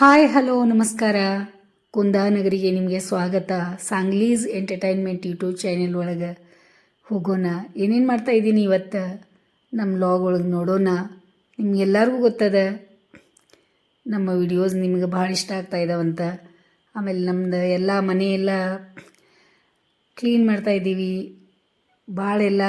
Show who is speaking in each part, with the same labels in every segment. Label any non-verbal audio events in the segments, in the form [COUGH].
Speaker 1: Hi, hello, ನಮಸ್ಕಾರ. ಕುಂದಾನಗರಿಗೆ ನಿಮಗೆ ಸ್ವಾಗತ. ಸಾಂಗ್ಲೀಸ್ ಎಂಟರ್ಟೈನ್ಮೆಂಟ್ ಯೂಟ್ಯೂಬ್ ಚಾನೆಲ್ ಒಳಗೆ ಹೋಗೋಣ. ಏನೇನು ಮಾಡ್ತಾ ಇದ್ದೀನಿ ಇವತ್ತು? ನಮ್ಮ ಲಾಗ್ ಒಳಗೆ ನೋಡೋಣ. ನಿಮ್ಗೆಲ್ಲರಿಗೂ ಗೊತ್ತದ, ನಮ್ಮ ವಿಡಿಯೋಸ್ ನಿಮ್ಗೆ ಭಾಳ ಇಷ್ಟ ಆಗ್ತಾ ಇದ್ದಾವಂತ ಆಮೇಲೆ ನಮ್ದು ಎಲ್ಲ ಮನೆಯೆಲ್ಲ ಕ್ಲೀನ್ ಮಾಡ್ತಾ ಇದ್ದೀವಿ. ಭಾಳ ಎಲ್ಲ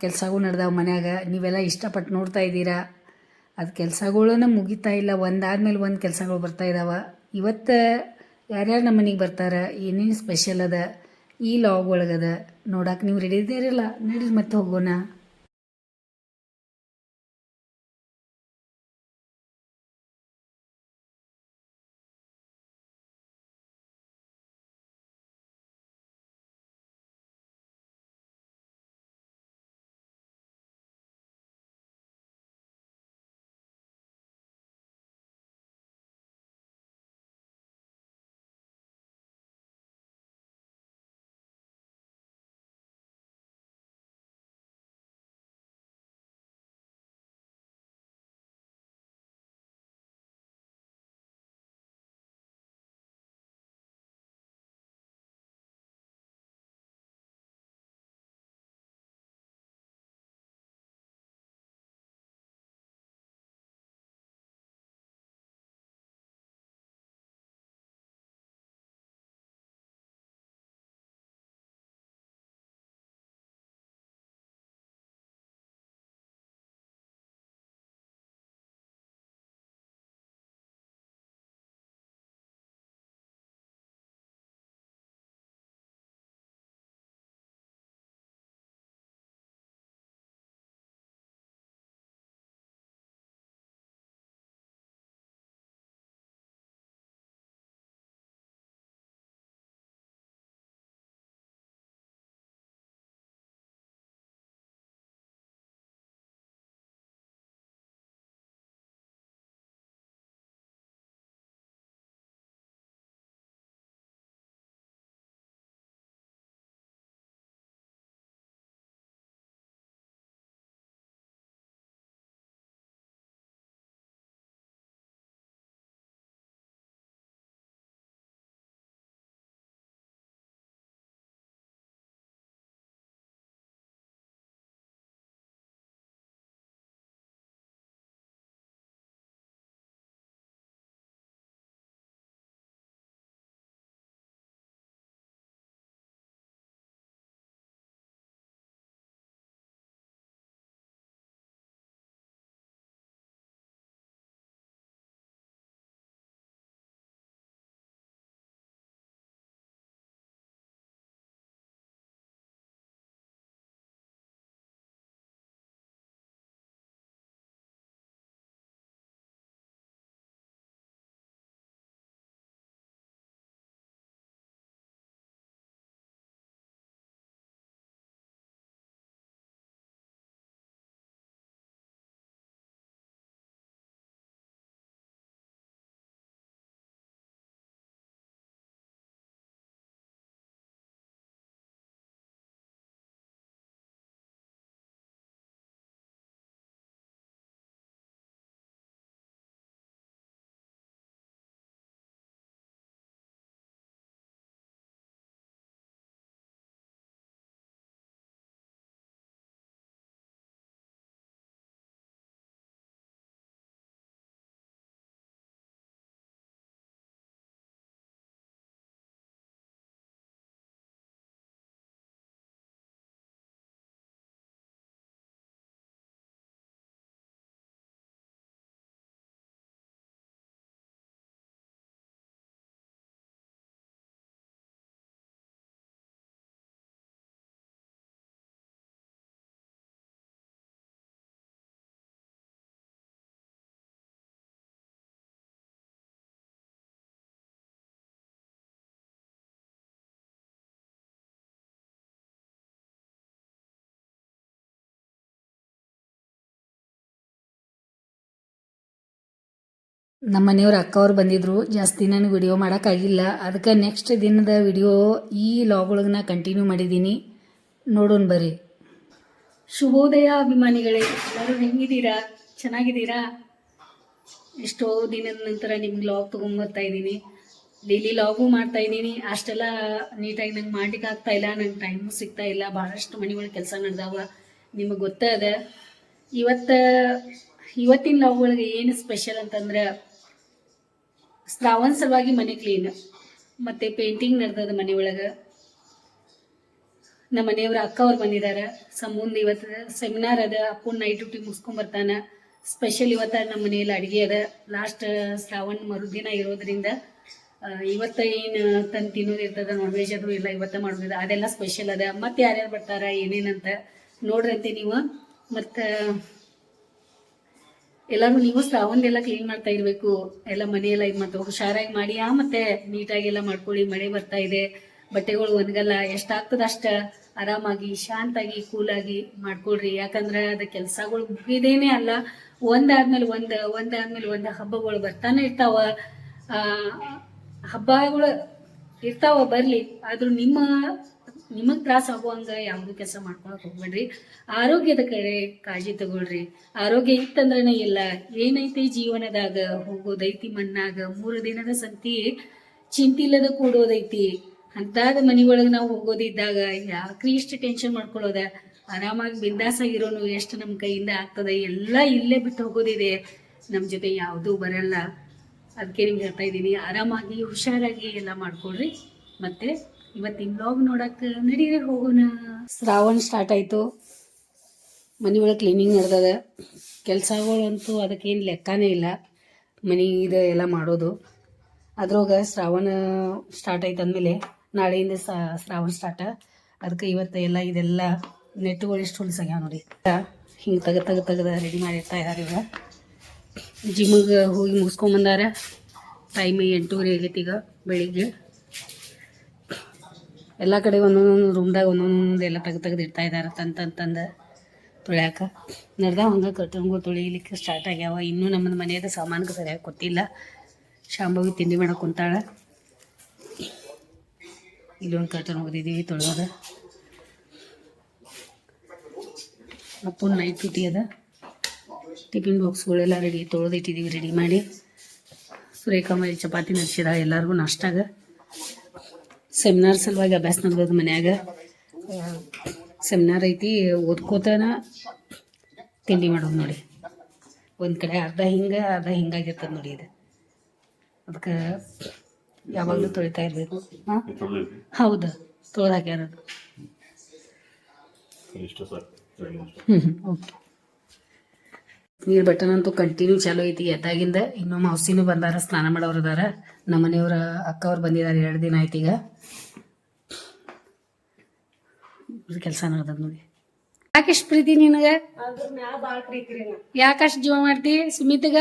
Speaker 1: ಕೆಲಸಗಳು ನಡೆದಾವೆ ಮನ್ಯಾಗ. ನೀವೆಲ್ಲ ಇಷ್ಟಪಟ್ಟು ನೋಡ್ತಾ ಇದ್ದೀರಾ? ಅದು ಕೆಲಸಗಳನ್ನ ಮುಗಿತಾ ಇಲ್ಲ. ಒಂದಾದ್ಮೇಲೆ ಒಂದು ಕೆಲಸಗಳು ಬರ್ತಾ ಇದ್ದಾವೆ ಇವತ್ತು ಯಾರ್ಯಾರು ನಮ್ಮ ಮನೆಗೆ ಬರ್ತಾರೆ, ಏನೇನು ಸ್ಪೆಷಲ್ ಅದ, ಈ ಲಾಗ್ ಒಳಗದ ನೋಡಕ್ಕೆ ನೀವು ರೆಡಿ ಇದ್ದೀರಲ್ಲ? ನಡೀರಿ ಮತ್ತೆ ಹೋಗೋಣ. ನಮ್ಮ ಮನೆಯವ್ರ ಅಕ್ಕವ್ರು ಬಂದಿದ್ರು, ಜಾಸ್ತಿ ನನಗೆ ವಿಡಿಯೋ ಮಾಡೋಕ್ಕಾಗಿಲ್ಲ. ಅದಕ್ಕೆ ನೆಕ್ಸ್ಟ್ ದಿನದ ವಿಡಿಯೋ ಈ ಲಾಗ್ ಒಳಗೆ ನಾ ಕಂಟಿನ್ಯೂ ಮಾಡಿದ್ದೀನಿ. ನೋಡೋಣ ಬರ್ರಿ.
Speaker 2: ಶುಭೋದಯ ಅಭಿಮಾನಿಗಳೇ, ಎಲ್ಲರೂ ಹೆಂಗಿದ್ದೀರಾ? ಚೆನ್ನಾಗಿದ್ದೀರಾ?
Speaker 1: ಎಷ್ಟೋ ದಿನದ ನಂತರ ನಿಮ್ಗೆ ಲಾಗ್ ತೊಗೊಂಬರ್ತಾ ಇದ್ದೀನಿ. ಡೈಲಿ ಲಾಗು ಮಾಡ್ತಾ ಇದ್ದೀನಿ. ಅಷ್ಟೆಲ್ಲ ನೀಟಾಗಿ ನಂಗೆ ಮಾಡ್ಲಿಕ್ಕೆ ಆಗ್ತಾ ಇಲ್ಲ. ನಂಗೆ ಟೈಮು ಸಿಗ್ತಾ ಇಲ್ಲ. ಭಾಳಷ್ಟು ಮನೆಗಳು ಕೆಲಸ ನಡೆದಾವ. ನಿಮಗೆ ಅದ. ಇವತ್ತು, ಇವತ್ತಿನ ಲಾಗ್ ಒಳಗೆ ಏನು ಸ್ಪೆಷಲ್ ಅಂತಂದ್ರೆ ಶ್ರಾವಣ ಸಲುವಾಗಿ ಮನೆ ಕ್ಲೀನ್ ಮತ್ತು ಪೇಂಟಿಂಗ್ ನಡೆದದ ಮನೆ ಒಳಗೆ. ನಮ್ಮ ಮನೆಯವ್ರ ಅಕ್ಕ ಅವ್ರು ಬಂದಿದ್ದಾರೆ ಸಂಬಂಧ ಇವತ್ತು ಸೆಮಿನಾರ್ ಅದ. ಅಪ್ಪು ನೈಟ್ ಡ್ಯೂಟಿ ಮುಗಿಸ್ಕೊಂಡ್ ಬರ್ತಾನೆ. ಸ್ಪೆಷಲ್ ಇವತ್ತ ನಮ್ಮ ಮನೆಯಲ್ಲಿ ಅಡುಗೆ ಅದ. ಲಾಸ್ಟ್ ಶ್ರಾವಣ ಮರುದಿನ ಇರೋದ್ರಿಂದ ಇವತ್ತ ಏನು ತಂದು ತಿನ್ನೋದು ಇರ್ತದ ನಾನ್ ವೆಜ್ ಅದು ಇಲ್ಲ, ಇವತ್ತ ಮಾಡೋದಿಲ್ಲ ಅದೆಲ್ಲ ಸ್ಪೆಷಲ್ ಅದ. ಮತ್ತೆ ಯಾರ್ಯಾರು ಬರ್ತಾರ, ಏನೇನಂತ ನೋಡ್ರಂತೆ ನೀವು. ಮತ್ತು ಎಲ್ಲರೂ ನೀವು ಶ್ರಾವಣದೆಲ್ಲ ಕ್ಲೀನ್ ಮಾಡ್ತಾ ಇರಬೇಕು. ಎಲ್ಲ ಮನೆಯೆಲ್ಲ ಇದು ಮಾಡ್ತಾ ಹುಷಾರಾಗಿ ಮಾಡಿ, ಆ ಮತ್ತೆ ನೀಟಾಗಿ ಎಲ್ಲ ಮಾಡ್ಕೊಳ್ಳಿ. ಮಳೆ ಬರ್ತಾ ಇದೆ. ಬಟ್ಟೆಗಳು ಒಣಗಲ್ಲ. ಎಷ್ಟಾಗ್ತದ ಅಷ್ಟ? ಆರಾಮಾಗಿ, ಶಾಂತಾಗಿ, ಕೂಲಾಗಿ ಮಾಡ್ಕೊಳ್ರಿ. ಯಾಕಂದ್ರೆ ಅದ ಕೆಲಸಗಳು ಮುಗಿದೇನೆ ಅಲ್ಲ. ಒಂದಾದ್ಮೇಲೆ ಒಂದ್ ಒಂದಾದ್ಮೇಲೆ ಒಂದ್ ಹಬ್ಬಗಳು ಬರ್ತಾನೆ ಇರ್ತಾವ. ಆ, ಹಬ್ಬಗಳು ಇರ್ತಾವ ಬರ್ಲಿ. ಆದ್ರೂ ನಿಮ್ಮ ನಿಮಗ್ ತ್ರಾಸ ಆಗುವಂಗ ಯಾವುದೂ ಕೆಲಸ ಮಾಡ್ಕೊಳಕ್ ಹೋಗ್ಬೇಡ್ರಿ. ಆರೋಗ್ಯದ ಕಡೆ ಕಾಳಜಿ ತಗೊಳ್ರಿ. ಆರೋಗ್ಯ ಇತ್ತಂದ್ರನೇ ಇಲ್ಲ ಏನೈತಿ ಜೀವನದಾಗ ಹೋಗೋದೈತಿ ಮಣ್ಣಾಗ, ಮೂರು ದಿನದ ಸಂತಿ ಚಿಂತಿಲ್ಲದ ಕೂಡೋದೈತಿ. ಅಂತಾದ ಮನಿ ಒಳಗೆ ನಾವು ಹೋಗೋದಿದ್ದಾಗ ಯಾಕ್ರಿ ಇಷ್ಟು ಟೆನ್ಷನ್ ಮಾಡ್ಕೊಳ್ಳೋದ ಆರಾಮಾಗಿ ಬಿಂದಾಸ ಇರೋನು ಎಷ್ಟು ನಮ್ಮ ಕೈಯಿಂದ ಆಗ್ತದೆ, ಎಲ್ಲ ಇಲ್ಲೇ ಬಿಟ್ಟು ಹೋಗೋದಿದೆ. ನಮ್ಮ ಜೊತೆ ಯಾವುದೂ ಬರಲ್ಲ. ಅದಕ್ಕೆ ನಿಮ್ಗೆ ಹೇಳ್ತಾ ಇದ್ದೀನಿ, ಆರಾಮಾಗಿ ಹುಷಾರಾಗಿ ಎಲ್ಲ ಮಾಡ್ಕೊಳ್ರಿ. ಮತ್ತೆ ಇವತ್ತಿನ ಬ್ಲಾಗ್ ನೋಡಕ್ಕೆ ನಡೀರಿ ಹೋಗೋಣ. ಶ್ರಾವಣ ಸ್ಟಾರ್ಟ್ ಆಯಿತು. ಮನೆ ಒಳಗೆ ಕ್ಲೀನಿಂಗ್ ನಡೆದದ. ಕೆಲಸಗಳಂತೂ ಅದಕ್ಕೇನು ಲೆಕ್ಕನೇ ಇಲ್ಲ. ಮನೆ ಇದು ಎಲ್ಲ ಮಾಡೋದು. ಅದ್ರೊಳಗೆ ಶ್ರಾವಣ ಸ್ಟಾರ್ಟ್ ಆಯ್ತು ಅಂದಮೇಲೆ ನಾಳೆಯಿಂದ ಶ್ರಾವಣ ಸ್ಟಾರ್ಟ ಅದಕ್ಕೆ ಇವತ್ತು ಎಲ್ಲ ಇದೆಲ್ಲ ನೆಟ್ಟುಗಳು ಎಷ್ಟು ಹೊಲಸಾಗ್ಯಾವ ನೋಡಿ. ಹಿಂಗೆ ತೆಗೆ ತೆಗೆ ತೆಗೆದ ರೆಡಿ ಮಾಡಿರ್ತಾ ಇದ್ದಾರೆ ಇವಾಗ ಜಿಮ್ಗೆ ಹೋಗಿ ಮುಗಿಸ್ಕೊಂಬಂದಾರ ಟೈಮ್ ಎಂಟೂವರೆ ಆಗೈತಿ ಈಗ ಬೆಳಿಗ್ಗೆ. ಎಲ್ಲ ಕಡೆ ಒಂದೊಂದೊಂದು ರೂಮ್ದಾಗ ಒಂದೊಂದೊಂದು ಎಲ್ಲ ತೆಗೆದು ತೆಗೆದು ಇಡ್ತಾ ಇದ್ದಾರೆ ತಂತಂತಂದು ತಂದು ತಂದು ತೊಳ್ಯಾಕ. ನಡ್ದಾವ ಹಂಗೆ ಕರ್ಟನ್ಗಳು ತೊಳಿಲಿಕ್ಕೆ ಸ್ಟಾರ್ಟ್ ಆಗ್ಯಾವ. ಇನ್ನೂ ನಮ್ಮದು ಮನೆಯದ ಸಾಮಾನು ಸರಿಯಾಗಿ ಕೊಟ್ಟಿಲ್ಲ. ಶಾಂಭವಿ ತಿಂಡಿ ಮಾಡಕ್ಕೆ ಕುಂತಾಳೆ. ಇಲ್ಲೊಂದು ಕರ್ಟನ್ ಹೋಗಿದ್ದೀವಿ ತೊಳೆಯೋದ. ಅಪ್ಪನ ನೈಟ್ ಡ್ಯೂಟಿ ಅದ. ಟಿಫಿನ್ ಬಾಕ್ಸ್ಗಳೆಲ್ಲ ರೆಡಿ ತೊಳೆದಿಟ್ಟಿದ್ದೀವಿ ರೆಡಿ ಮಾಡಿ. ಸುರೇಖಾ ಮೇಲೆ ಚಪಾತಿ ನಡೆಸಿದ ಎಲ್ಲರಿಗೂ ನಾಷ್ಟಾಗ. ಸೆಮಿನಾರ್ ಸಲುವಾಗಿ ಅಭ್ಯಾಸ ನಡೆದದ ಮನ್ಯಾಗ. ಸೆಮಿನಾರ್ ಐತಿ ಓದ್ಕೋತನ ತಿಂಡಿ ಮಾಡೋದು ನೋಡಿ. ಒಂದು ಕಡೆ ಅರ್ಧ ಹಿಂಗೆ ಅರ್ಧ ಹಿಂಗಾಗಿರ್ತದೆ ನೋಡಿ ಇದು. ಅದಕ್ಕೆ ಯಾವಾಗಲೂ ತೊಳಿತಾ ಇರಬೇಕು. ಹಾಂ? ಹೌದು ತೊಳೆದು
Speaker 2: ಸರ್.
Speaker 1: ಹ್ಞೂ ಓಕೆ. ನೀರು ಬೆಟ್ಟನಂತೂ ಕಂಟಿನ್ಯೂ ಚಾಲೋ ಐತಿ. ಎದ್ದಾಗಿಂದ ಇನ್ನೂ ಮೌಸಿನೂ ಬಂದಾರ ಸ್ನಾನ ಮಾಡೋರು ಅದಾರ. ನಮ್ಮ ಮನೆಯವ್ರ ಅಕ್ಕ ಅವ್ರು ಬಂದಿದ್ದಾರೆ ಎರಡು ದಿನ ಆಯ್ತು ಈಗ. ಕೆಲಸ ನಡೆದದ ನೋಡಿ. ಯಾಕೆಷ್ಟು ಪ್ರೀತಿ ನಿನಗೆ? ಯಾಕಷ್ಟು ಜೀವ ಮಾಡ್ತಿ? ಸುಮಿತ್ಗ?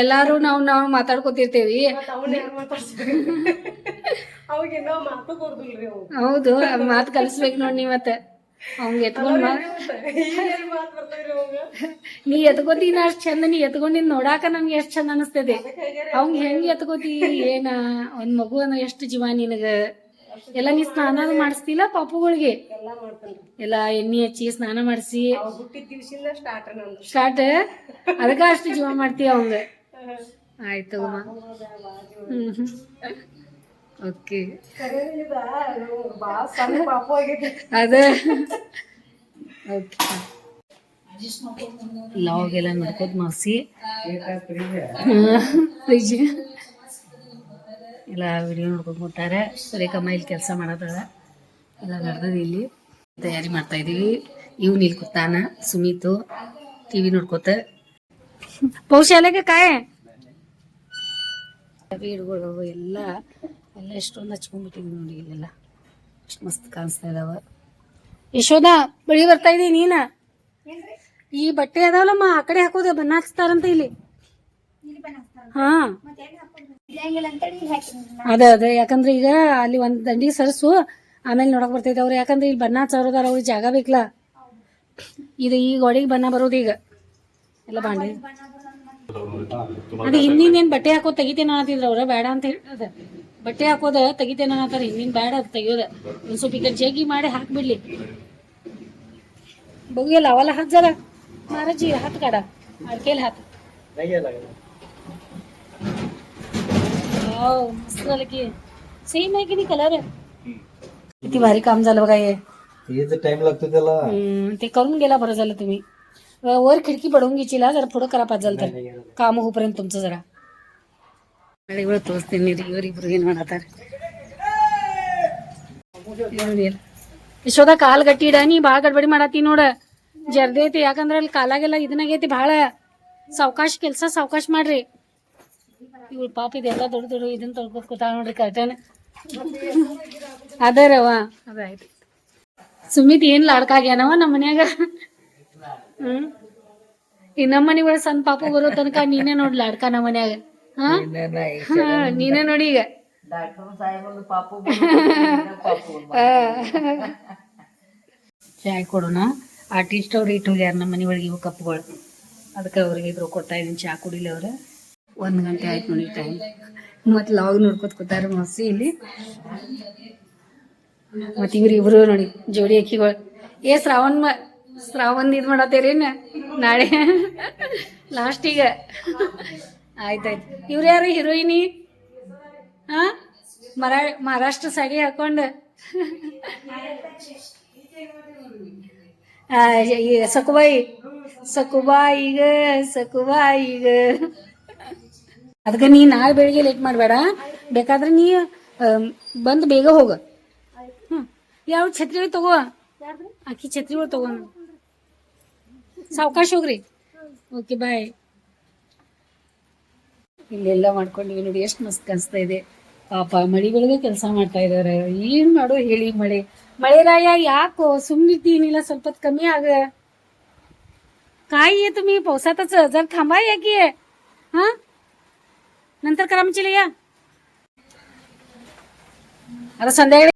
Speaker 1: ಎಲ್ಲಾರು ನಾವು ನಾವು ಮಾತಾಡ್ಕೋತಿರ್ತೇವಿ. ಹೌದು ಮಾತು ಕಲಿಸ್ಬೇಕು ನೋಡಿ ನೀವತ್ತ ಮತ್ತೆ. ಅವ್ಗೆ ಎತ್ಕೊಂಡ್ [LAUGHS] ನೀ ಎತ್ಕೋತೀನಿ ಅಷ್ಟ್ ಚಂದ ನೀ ಎತ್ಕೊಂಡಿದ್ ನೋಡಾಕ ನಮ್ಗೆ ಎಷ್ಟ್ ಚಂದ ಅನಸ್ತದೆ. ಅವಂಗ ಹೆಂಗ್ ಎತ್ಕೋತಿ ಏನ? ಒಂದ್ ಮಗು ಅಂದ್ರೆ ಎಷ್ಟು ಜೀವ ನಿನಗ? ಎಲ್ಲ ನೀ ಸ್ನಾನ ಮಾಡಿಸ್ತಿಲ್ಲ ಪಾಪುಗಳಿಗೆ?
Speaker 3: ಎಲ್ಲಾ
Speaker 1: ಎಣ್ಣೆ ಹಚ್ಚಿ ಸ್ನಾನ ಮಾಡಿಸಿ.
Speaker 3: ಸ್ಟಾರ್ಟ್
Speaker 1: ಅದಕ್ಕ ಅಷ್ಟು ಜೀವ ಮಾಡ್ತೀಯ ಅವಂಗ? [LAUGHS] ಆಯ್ತು ಹ್ಮ್. [LAUGHS] ಓಕೆ
Speaker 3: ಅದೇ. ಓಕೆ ಲಾಗ್ ಎಲ್ಲ
Speaker 1: ಅದ ಓಕೆ ಲಾಗೆಲ್ಲ ನೋಡ್ಕೋತ ಮಾಸಿ. ಫ್ರಿಜ್ ಎಲ್ಲ ವಿಡಿಯೋ ನೋಡ್ಕೊಂಡು ಕೂತಾರೆ. ಸುರೇಖಾ ಇಲ್ಲಿ ಕೆಲಸ ಮಾಡೋದ ಎಲ್ಲ ನಡೆದದ ಇಲ್ಲಿ. ತಯಾರಿ ಮಾಡ್ತಾ ಇದೀವಿ. ಇವ್ನು ಇಲ್ಲಿ ಕೂತಾನ ಸುಮಿತು. ಟಿ ವಿ ನೋಡ್ಕೋತ. ಪೌಶಾಲೆಗೆ ಕಾಯ. ಬೀಡ್ಗಳು ಎಲ್ಲ ಎಲ್ಲ ಎಷ್ಟೊಂದು ಹಚ್ಕೊಂಡ್ಬಿಟ್ಟಿದ್ವಿ ನೋಡಿ ಇಲ್ಲೆಲ್ಲ. ಎಷ್ಟು ಮಸ್ತ್ ಕಾಣಿಸ್ತಾ ಇದಾವ. ಯಶೋದ ಬಳಿ ಬರ್ತಾ ಇದೀನಿ ನೀನ? ಈ ಬಟ್ಟೆ ಅದಾವಲ್ಲಮ್ಮ ಆ ಕಡೆ ಹಾಕೋದ ಬಣ್ಣ ಹಚ್ತಾರಂತ ಇಲ್ಲಿ. ಹಾ. ಅದ ಅದ. ಯಾಕಂದ್ರೆ ಈಗ ಅಲ್ಲಿ ಒಂದ್ ದಂಡಿ ಸರಸು ಆಮೇಲೆ ನೋಡಕ್ ಬರ್ತೈತೆ ಅವ್ರು. ಯಾಕಂದ್ರೆ ಇಲ್ಲಿ ಬಣ್ಣ ಹಚ್ಚೋರದಾರ ಅವ್ರಿಗೆ ಜಾಗ ಬೇಕಲ್ಲ ಇದು ಈ ಗೋಡೆಗೆ ಬಣ್ಣ ಬರೋದು ಈಗ. ಎಲ್ಲ ಬಾಂಡೆ. ಅದು ಹಿಂದಿನ ಏನ್ ಬಟ್ಟೆ ಹಾಕೋ ತೆಗಿತೇನ ಅಂತಿದ್ರ ಅವ್ರ. ಬೇಡ ಅಂತ ಹೇಳದ ಬಟ್ಟೆ ಹಾಕೋದ ತೆಗಿತೇನ ಅನ್ನತಾರ ಹಿಂದಿನ ಬೇಡ ಅದು ತೆಗಿಯೋದ ಒಂದ್ ಸ್ವಲ್ಪ ಈ ಕಡೆ ಜಗ್ಗಿ ಮಾಡಿ ಹಾಕ್ಬಿಡ್ಲಿ ಬಗ್ಗಿಯಲ್ಲ ಅವಲ್ಲ ಹಾಕ್ ಜರ ಮಾರಾಜಿ ಹತ್ ಕಡ अडकेल हात
Speaker 3: नाही घ्यायला लागला
Speaker 1: वाव, मस्त झालं की सेम आहे की नाही कलर किती भारी काम झालं बघा हे
Speaker 3: हेच टाइम लागतो त्याला
Speaker 1: हम्म, ते करून गेला बरं झालं तुम्ही व- वर खिडकी पडवून घ्यायची जरा पुढं करा पाच झालं तर काम होईपर्यंत तुमचं जरा वेळ ತೋರಿಸ್ತೀನಿ ರೀ ಇವರಿಬ್ರು ಏನ್ ಮಾಡತ್ತಾರ? ಯಶೋದ ಕಾಲ್ ಗಟ್ಟಿಡ ನೀ ಭಾಳ ಗಡ್ಬಡಿ ಮಾಡತ್ತಿ ನೋಡ. ಜರ್ದೈತಿ ಯಾಕಂದ್ರೆ ಅಲ್ಲಿ ಕಾಲಾಗೆಲ್ಲ ಇದನ್ನಾಗೈತಿ ಭಾಳ ಸಾವಕಾಶ ಕೆಲಸ ಸಾವಕಾಶ ಮಾಡ್ರಿ. ಇವಳು ಪಾಪ ಇದೆಲ್ಲ ದೊಡ್ಡ ದೊಡ್ಡ ಇದನ್ನ ತೊಳ್ಕೊತ್ ಕೂತಾಳ ನೋಡ್ರಿ ಕರ್ಟನ್ ಅದ ಅದಾಯ್ತು ಸುಮಿತ್ ಏನ್ ಲಾಡ್ಕಾಗ್ಯಾನವ ನಮ್ಮ ಮನ್ಯಾಗ? ಹ್ಮ್. ಈ ನಮ್ಮ ಸಣ್ಣ ಪಾಪ ಬರೋ ತನಕ ನೀನೇ ನೋಡ್ ಲಾಡ್ಕ ನಮ್ಮ ಮನ್ಯಾಗ. ಹಾ? ಹಾ, ನೀನೇ ನೋಡಿ ಈಗ. ಚಾಯ್ ಕೊಡೋಣ. ಆರ್ಟಿಸ್ಟ್ ಅವ್ರು ಇಟ್ಟು ಹೋಗ್ಯಾರ ನಮ್ಮ ಮನೆ ಒಳಗೆ ಇವು ಕಪ್ಗಳು ಅದಕ್ಕೆ ಅವ್ರಿಗೆ ಇದ್ರು ಕೊಡ್ತಾ ಇದೀನಿ ಚಾ ಕುಡಿಲಿ ಅವ್ರ. ಒಂದು ಗಂಟೆ ಆಯ್ತು ನೋಡಿ ಟೈಮ್ ಮತ್ತೆ ಲಾಗ್ ನೋಡ್ಕೊತ ಕೂತಾರ ಮಸಿ ಇಲ್ಲಿ. ಮತ್ತೆ ಇವ್ರು ಇಬ್ರು ನೋಡಿ ಜೋಡಿ ಅಕ್ಕಿಗಳು. ಏ ಶ್ರಾವಣ್ ಮ ಶ್ರಾವಣ್ ಇದು ಮಾಡತ್ತೇರೇನ? ನಾಳೆ. ಲಾಸ್ಟಿಗ ಆಯ್ತಾಯ್ತು. ಇವ್ರು ಯಾರು ಹೀರೋಯಿನಿ? ಹಾ ಮರಾ ಮಹಾರಾಷ್ಟ್ರ ಸಾಡಿ ಹಾಕೊಂಡು. ಸಕುಬಾಯಿ. ಸಕುಬಾಯಿಗ ಸಕುಬಾಯಿಗ. ಅದಕ್ಕೆ ನೀ ನಾಳೆ ಬೆಳಿಗ್ಗೆ ಲೇಟ್ ಮಾಡಬೇಡ. ಬೇಕಾದ್ರೆ ನೀ ಬಂದು ಬೇಗ ಹೋಗ. ಹ್ಞೂ ಯಾವ ಛತ್ರಿ ಒಳಗ್ ತಗೋ? ಆಕಿ ಛತ್ರಿ ಒಳಗೆ ತಗೋ. ಸಾವಕಾಶ ಹೋಗ್ರಿ. ಓಕೆ ಬಾಯ್ ಇಲ್ಲೆಲ್ಲ ಮಾಡ್ಕೊಂಡಿವಿ ನೋಡಿ ಎಷ್ಟು ಮಸ್ತ್ ಕಾಣಿಸ್ತಾ ಇದೆ ಪಾಪ ಮಳಿಗಳಿಗೆ ಕೆಲಸ ಮಾಡ್ತಾ ಇದಾರೆ ಏನ್ ಮಾಡೋ ಹೇಳಿ ಮಳೆ ಮಳೆ ರಾಯ ಯಾಕೋ सुमनीतीला ಸ್ವಲ್ಪ ಹೊತ್ತು कमी आग काय आहे तुम्ही पावसातच जर थांबा या की हा नंतर करा आमची या आता संध्याकाळी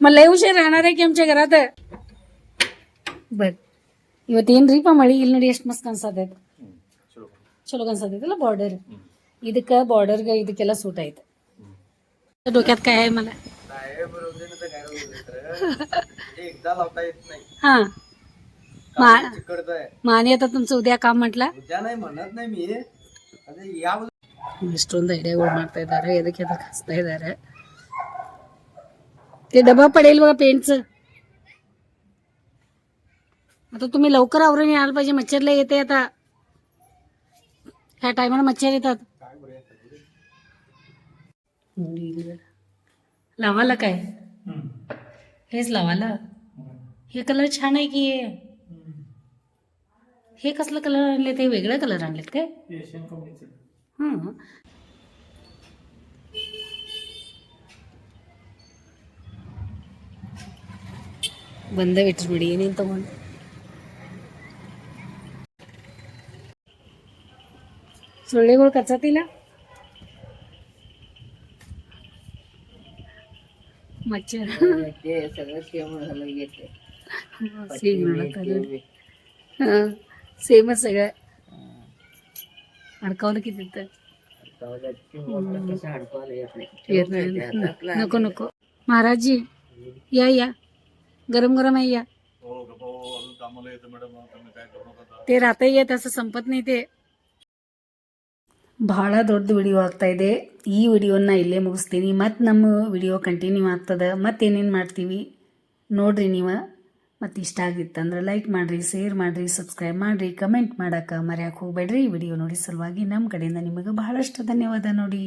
Speaker 1: मग लय उशीर राहणार आहे की आमच्या घरात बर ಇವತ್ತೇನ್ರಿಪ್ಪ ಮಳಿ ಇಲ್ಲಿ ನೋಡಿ ಎಷ್ಟು ಮಸ್ತ್ ಕಾಣಿಸ್ತೈತೆ ಚಲೋ ಕಾಣಿಸ್ತೈತಲ್ಲ ಬಾರ್ಡರ್ ಇದಕ್ಕೆ ಬಾರ್ಡರ್ಗೆ ಇದಕ್ಕೆಲ್ಲ ಸೂಟ್ ಆಯ್ತು डोक्यात काय आहे मला
Speaker 3: एकदा लावता येत नाही
Speaker 1: हा मा
Speaker 3: चिकडतंय
Speaker 1: माने आता तुमचं उद्या काम म्हटलं
Speaker 3: उद्या नाही म्हणत नाही मी अरे या
Speaker 1: ಇಷ್ಟೊಂದು ಐಡಿಯಾಗಳು ಮಾಡ್ತಾ ಇದ್ದಾರೆ ಎದಕ್ಕೆ ಎದಕ್ಕೆ ಹಚ್ತಾ ಇದ್ದಾರೆ ते डबा पडेल बघा पेंटचं आता तुम्ही लवकर आवरून यायला पाहिजे मच्छर लय येते आता ह्या टायमाला मच्छर येतात लावाला काय? हेच लावाला. हे कलर छान आहे की? हे कसलं कलर आणले ते? वेगळे कलर आणलेत काय? बंद बंद विटरमिडी येईल तो म्हणून ಸೊಳ್ಳೆಗಳು ಕಚ್ಚತಿಲ್ಲ ಮಚ್ಚರ್ सेम हां सेमच सगळं अडकावलं की तिथं येत नाही नको नको महाराजजी या या गरम गरम आहे या ते राहता येत असं संपत नाही ते ಭಾಳ ದೊಡ್ಡ ವಿಡಿಯೋ ಆಗ್ತಾ ಇದೆ. ಈ ವಿಡಿಯೋನ ಇಲ್ಲೇ ಮುಗಿಸ್ತೀನಿ. ಮತ್ತು ನಮ್ಮ ವಿಡಿಯೋ ಕಂಟಿನ್ಯೂ ಆಗ್ತದೆ. ಮತ್ತೇನೇನು ಮಾಡ್ತೀವಿ ನೋಡ್ರಿ ನೀವು. ಮತ್ತು ಇಷ್ಟ ಆಗಿತ್ತಂದ್ರೆ ಲೈಕ್ ಮಾಡಿರಿ ಶೇರ್ ಮಾಡಿರಿ ಸಬ್ಸ್ಕ್ರೈಬ್ ಮಾಡಿರಿ ಕಮೆಂಟ್ ಮಾಡೋಕೆ ಮರೆಯಕ್ಕೆ ಹೋಗಬೇಡ್ರಿ. ವಿಡಿಯೋ ನೋಡಿ ಸಲುವಾಗಿ ನಮ್ಮ ಕಡೆಯಿಂದ ನಿಮಗೆ ಬಹಳಷ್ಟು ಧನ್ಯವಾದ ನೋಡಿ.